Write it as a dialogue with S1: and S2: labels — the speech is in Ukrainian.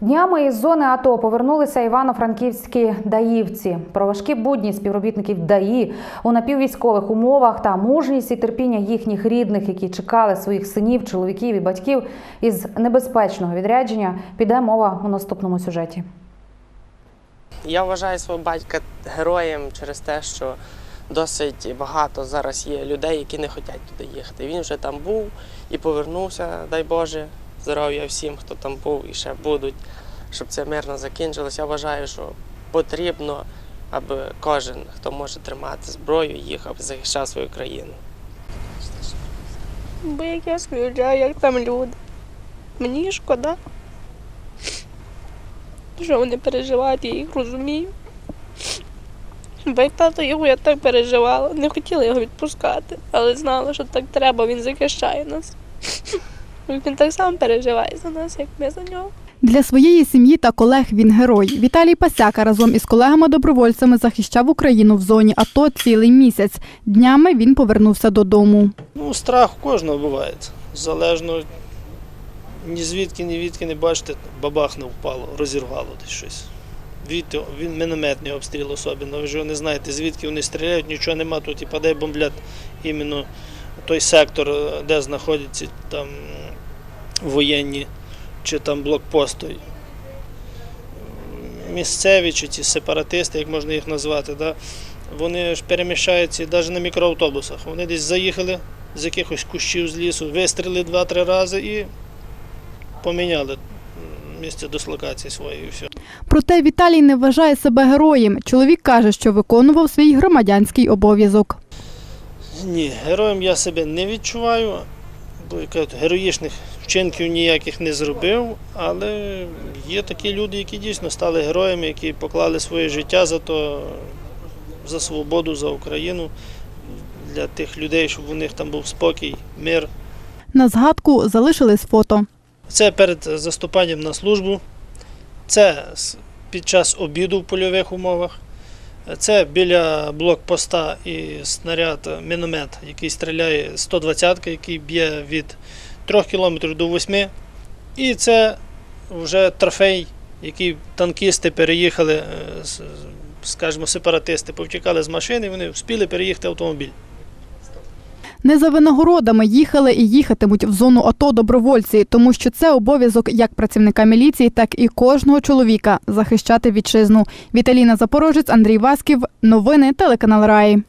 S1: Днями із зони АТО повернулися івано-франківські даївці. Про важкі будні співробітників ДАІ у напіввійськових умовах та мужність і терпіння їхніх рідних, які чекали своїх синів, чоловіків і батьків із небезпечного відрядження, піде мова у наступному сюжеті.
S2: Я вважаю свого батька героєм через те, що досить багато зараз є людей, які не хочуть туди їхати. Він вже там був і повернувся, дай Боже, здоров'я всім, хто там був і ще будуть, щоб це мирно закінчилось. Я вважаю, що потрібно, аби кожен, хто може тримати зброю, їхав і захищав свою країну.
S3: Бо як я співчаю, як там люди. Мені шкода. Що вони переживають, я їх розумію. Бо як тато його я так переживала, не хотіла його відпускати, але знала, що так треба, він захищає нас. Він так само переживає за нас, як ми за нього.
S4: Для своєї сім'ї та колег він герой. Віталій Пасяка разом із колегами-добровольцями захищав Україну в зоні АТО цілий місяць. Днями він повернувся додому.
S5: Ну, страх у кожного буває. Залежно ні звідки, ні відки не бачите, бабах не впало, розірвало десь щось. Від, він мінометний обстріл особливо. Ви ж не знаєте, звідки вони стріляють, нічого нема тут і падає бомблять іменно той сектор, де знаходяться там воєнні чи там блокпости. Місцеві чи ті сепаратисти, як можна їх назвати, да? вони ж переміщаються навіть на мікроавтобусах. Вони десь заїхали з якихось кущів з лісу, вистріли два-три рази і поміняли місце дислокації своє і все.
S4: Проте Віталій не вважає себе героєм. Чоловік каже, що виконував свій громадянський обов'язок.
S5: Ні, героєм я себе не відчуваю, бо кажуть, героїчних вчинків ніяких не зробив, але є такі люди, які дійсно стали героями, які поклали своє життя за то, за свободу, за Україну, для тих людей, щоб у них там був спокій, мир.
S4: На згадку залишились фото.
S5: Це перед заступанням на службу, це під час обіду в польових умовах, це біля блокпоста і снаряд, міномет, який стріляє 120-ка, який б'є від 3 км до 8 І це вже трофей, який танкісти переїхали, е, скажімо, сепаратисти, повтікали з машини, вони встигли переїхати автомобіль.
S4: Не за винагородами їхали і їхатимуть в зону АТО добровольці, тому що це обов'язок як працівника міліції, так і кожного чоловіка захищати вітчизну. Віталіна Запорожець, Андрій Васків. Новини телеканал Раї.